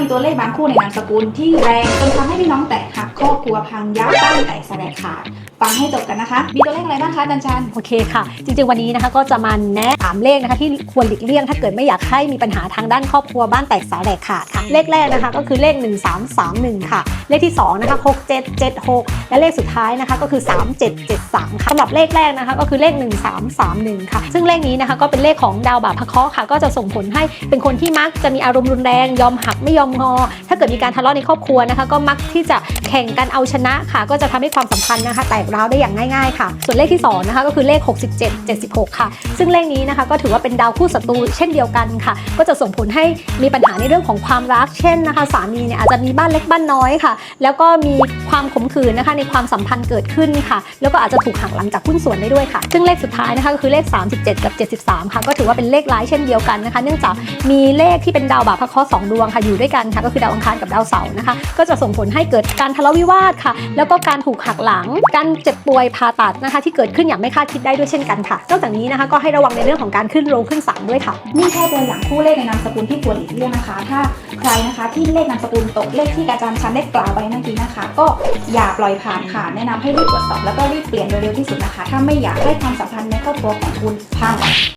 มีตัวเลขบางคู่ในนามสกุลที่แรงจนทำให้พี่น้องแตกหักครอบครัวพังยับบ้านแตกแสลกขาดฟังให้จบกันนะคะ มีตัวเลขอะไรบ้างคะดันชัน โอเคค่ะ จริงๆ วันนี้นะคะก็จะมาแนะถามเลขนะคะที่ควรหลีกเลี่ยง ถ้าเกิดไม่อยากให้มีปัญหาทางด้านครอบครัวบ้านแตกสาแหลกขาดค่ะ เลขแรกนะคะก็คือเลข 1331 ค่ะ เลขที่2นะคะ6776 และเลขสุดท้ายนะคะก็คือ 3773ค่ะสำหรับเลขแรกนะคะก็คือเลข 1331 ค่ะ ซึ่งเลขนี้นะคะก็เป็นเลขของดาวบาปพระเคราะห์ค่ะ ก็จะส่งผลให้เป็นคนที่มักจะมีอารมณ์รุนแรง ยอมหักไม่ยอมงอ เกิดมีการทะเลาะในครอบครัวนะคะ ก็มักที่จะแข่งกันเอาชนะค่ะ ก็จะทำให้ความสัมพันธ์นะคะ แตกร้าวได้อย่างง่ายๆค่ะ ส่วนเลขที่2นะคะก็คือเลข 67 76 ค่ะ ซึ่งเลขนี้นะคะก็ถือว่าเป็นดาวคู่ศัตรูเช่นเดียวกันค่ะ ก็จะส่งผลให้มีปัญหาในเรื่องของความรัก เช่นนะคะ สามีเนี่ยอาจจะมีบ้านเล็กบ้านน้อยค่ะ แล้วก็มีความขมขื่นนะคะในความสัมพันธ์เกิดขึ้นค่ะ แล้วก็อาจจะถูกหักหลังจากหุ้นส่วนได้ด้วยค่ะ ซึ่งเลขสุดท้ายนะคะก็คือเลข 37 กับ 73 ค่ะ ก็ถือว่าเป็นเลขร้ายเช่นเดียวกันนะคะ เนื่องจากมีเลขที่เป็นดาวบาปพระเคราะห์สองดวงค่ะอยู่ด้วยกันค่ะก็คือดาวอังคารกับดาวเสาร์นะคะ ก็จะส่งผลให้เกิดการทะเลาะวิวาทค่ะ แล้วก็การถูกหักหลัง การเจ็บป่วยผ่าตัดนะคะ ที่เกิดขึ้นอย่างไม่คาดคิดได้ด้วยเช่นกันค่ะ นอกจากนี้นะคะก็ให้ระวังในเรื่องของการขึ้นโรงขึ้นศาลด้วยค่ะ นี่แค่ตัวอย่างคู่เลขในนามสกุลที่ควรหลีกเลี่ยงนะคะ ถ้าใครนะคะที่เลขนามสกุลตกเลขที่อาจารย์ชันได้กล่าวไว้เมื่อกี้นะคะ ก็อย่าปล่อยผ่านค่ะ แนะนำให้รีบตรวจสอบแล้วก็รีบเปลี่ยนโดยเร็วที่สุดนะคะ ถ้าไม่อยากให้ความสัมพันธ์ในครอบครัวของคุณพัง